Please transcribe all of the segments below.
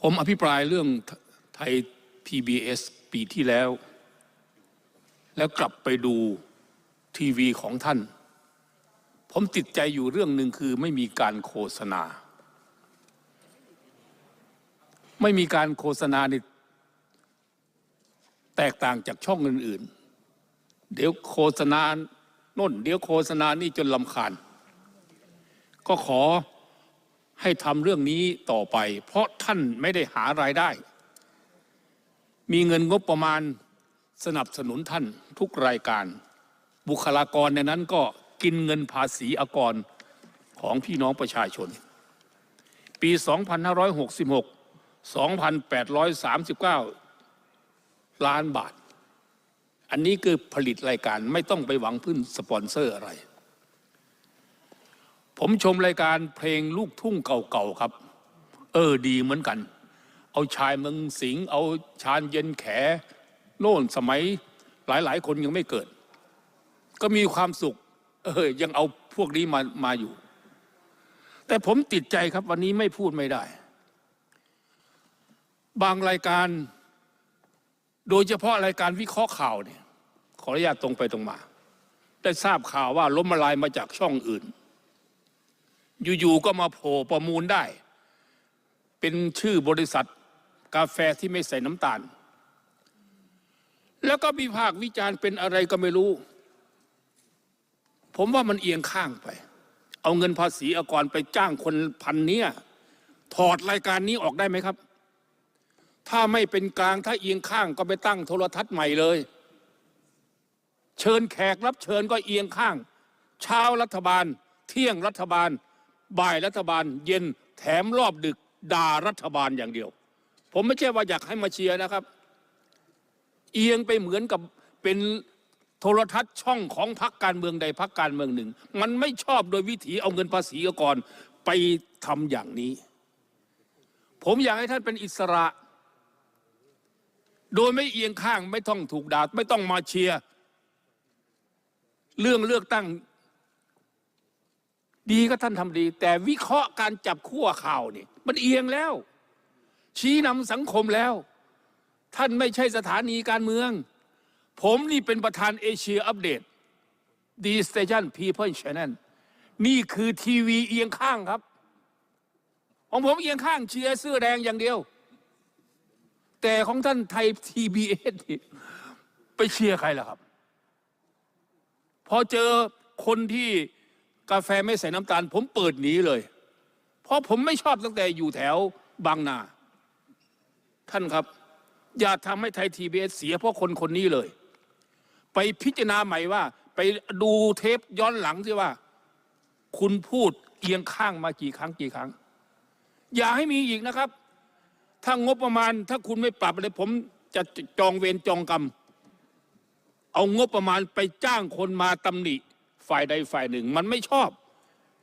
ผมอภิปรายเรื่องไทย PBS ปีที่แล้ว แล้วกลับไปดูทีวีของท่าน ผมติดใจอยู่เรื่องหนึ่งคือไม่มีการโฆษณา ไม่มีการโฆษณานี่แตกต่างจากช่องอื่น ๆ เดี๋ยวโฆษณาโน่น เดี๋ยวโฆษณานี่จนลำคาญ ก็ขอ ให้ทำเรื่องนี้ต่อไป เพราะท่านไม่ได้หารายได้ มีเงินงบประมาณสนับสนุนท่านทุกรายการ บุคลากรในนั้นก็กินเงินภาษีอากรของพี่น้องประชาชน ปี 2566 2,839 ล้านบาท อันนี้คือผลิตรายการไม่ต้องไปหวังพึ่งสปอนเซอร์อะไร ผมชมรายการเพลงลูกทุ่งเก่าๆครับ เออดีเหมือนกัน เอาชายเมืองสิงเอาชาญเย็นแขโน่นสมัยหลายๆ คนยังไม่เกิด ก็มีความสุข เออยังเอาพวกนี้มามาอยู่ แต่ผมติดใจครับวันนี้ไม่พูดไม่ได้ บางรายการ โดยเฉพาะรายการวิเคราะห์ข่าวเนี่ยขออนุญาตตรงไปตรงมา ได้ทราบข่าวว่าล้มละลายมาจากช่องอื่น อยู่ๆก็มาโผล่ประมูลได้ เป็นชื่อบริษัทกาแฟที่ไม่ใส่น้ำตาล แล้วก็มีภาควิจารณ์เป็นอะไรก็ไม่รู้ ผมว่ามันเอียงข้างไป เอาเงินภาษีอากรไปจ้างคนพันเนี้ยถอดรายการนี้ออกได้ไหมครับ ถ้าไม่เป็นกลางถ้าเอียงข้างก็ไปตั้งโทรทัศน์ใหม่เลย เชิญแขกรับเชิญก็เอียงข้าง เช้ารัฐบาล เที่ยงรัฐบาล บ่ายรัฐบาลเย็นแถมรอบดึกด่ารัฐบาลอย่างเดียว ผมไม่ใช่ว่าอยากให้มาเชียร์นะครับ เอียงไปเหมือนกับเป็นโทรทัศน์ช่องของพรรคการเมืองใดพรรคการเมืองหนึ่ง มันไม่ชอบโดยวิถีเอาเงินภาษีก่อนไปทำอย่างนี้ ผมอยากให้ท่านเป็นอิสระ โดยไม่เอียงข้างไม่ต้องถูกด่าไม่ต้องมาเชียร์เรื่องเลือกตั้ง ดีก็ท่านทำดี แต่วิเคราะห์การจับขั้วข่าวนี่ มันเอียงแล้ว ชี้นำสังคมแล้ว ท่านไม่ใช่สถานีการเมือง ผมนี่เป็นประธานเอเชียอัปเดตดีสเตชันพีเพิลชแนลนี่คือทีวีเอียงข้างครับ ของผมเอียงข้างเชียร์เสื้อแดงอย่างเดียว แต่ของท่านไทยทีบีเอสไปเชียร์ใครล่ะครับ พอเจอคนที่ กาแฟไม่ใส่น้ำตาล ผมเปิดหนีเลย เพราะผมไม่ชอบตั้งแต่อยู่แถวบางนา ท่านครับ อย่าทำให้ไทยทีบีเอสเสียเพราะคนคนนี้เลย ไปพิจารณาใหม่ว่า ไปดูเทปย้อนหลังสิว่า คุณพูดเอียงข้างมากี่ครั้งกี่ครั้ง อย่าให้มีอีกนะครับ ถ้างบประมาณถ้าคุณไม่ปรับอะไรผมจะจองเวรจองกรรม เอางบประมาณไปจ้างคนมาตำหนิ ฝ่ายใดฝ่ายหนึ่ง มันไม่ชอบ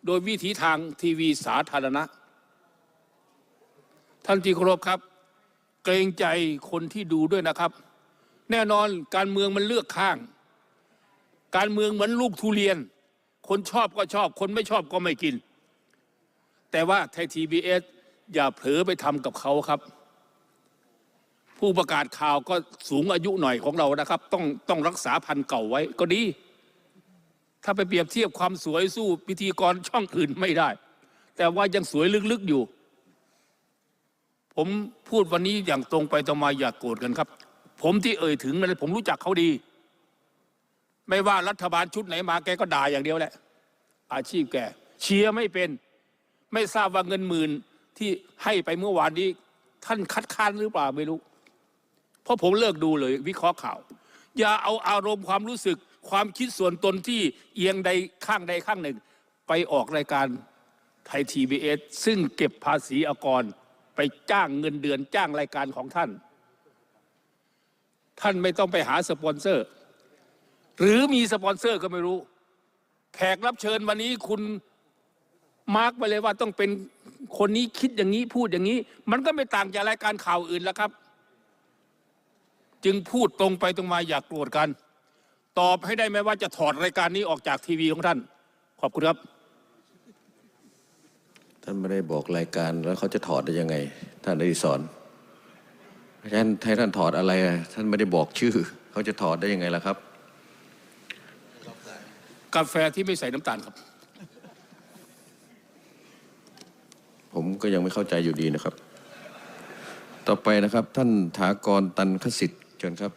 โดยวิธีทางทีวีสาธารณะ ท่านที่เคารพครับ เกรงใจคนที่ดูด้วยนะครับ แน่นอนการเมืองมันเลือกข้าง การเมืองเหมือนลูกทุเรียน คนชอบก็ชอบ คนไม่ชอบก็ไม่กิน แต่ว่าไทยทีบีเอสอย่าเผลอไปทำกับเขาครับผู้ประกาศข่าวก็สูงอายุหน่อยของเรานะครับ ต้องต้องรักษาพันธุ์เก่าไว้ก็ดี ถ้าไปเปรียบเทียบความสวยสู้พิธีกรช่องอื่นไม่ได้ แต่ว่ายังสวยลึกๆอยู่ ผมพูดวันนี้อย่างตรงไปตรงมาอย่ากโกรธกันครับ ผมที่เอ่ยถึงนั้นผมรู้จักเขาดี ไม่ว่ารัฐบาลชุดไหนมาแกก็ด่าอย่างเดียวแหละ อาชีพแกเชียร์ไม่เป็น ไม่ทราบว่าเงินหมื่นที่ให้ไปเมื่อวานนี้ ท่านคัดค้านหรือเปล่าไม่รู้ เพราะผมเลิกดูเลย วิเคราะห์ข่าว อย่าเอาอารมณ์ความรู้สึก ความคิดส่วนตนที่เอียงใดข้างใดข้างหนึ่ง ไปออกรายการไทยทีวีเอสซึ่งเก็บภาษีอากรไปจ้างเงินเดือนจ้างรายการของท่าน ท่านไม่ต้องไปหาสปอนเซอร์ หรือมีสปอนเซอร์ก็ไม่รู้ แขกรับเชิญวันนี้คุณมาร์กไปเลยว่าต้องเป็นคนนี้คิดอย่างนี้พูดอย่างนี้ มันก็ไม่ต่างจากรายการข่าวอื่นแล้วครับ จึงพูดตรงไปตรงมาอย่ากโกรธกัน ตอบให้ได้ไหมว่าจะถอดรายการนี้ออกจากทีวีของท่าน ขอบคุณครับ ท่านไม่ได้บอกรายการแล้วเขาจะถอดได้ยังไง ท่านอดิศรเพราะฉะนั้นให้ท่านถอดอะไรอะท่านไม่ได้บอกชื่อ เขาจะถอดได้ยังไงล่ะครับ กาแฟที่ไม่ใส่น้ำตาลครับ ผมก็ยังไม่เข้าใจอยู่ดีนะครับ ต่อไปนะครับ ท่านถากรตันคสิทธิ์เชิญครับ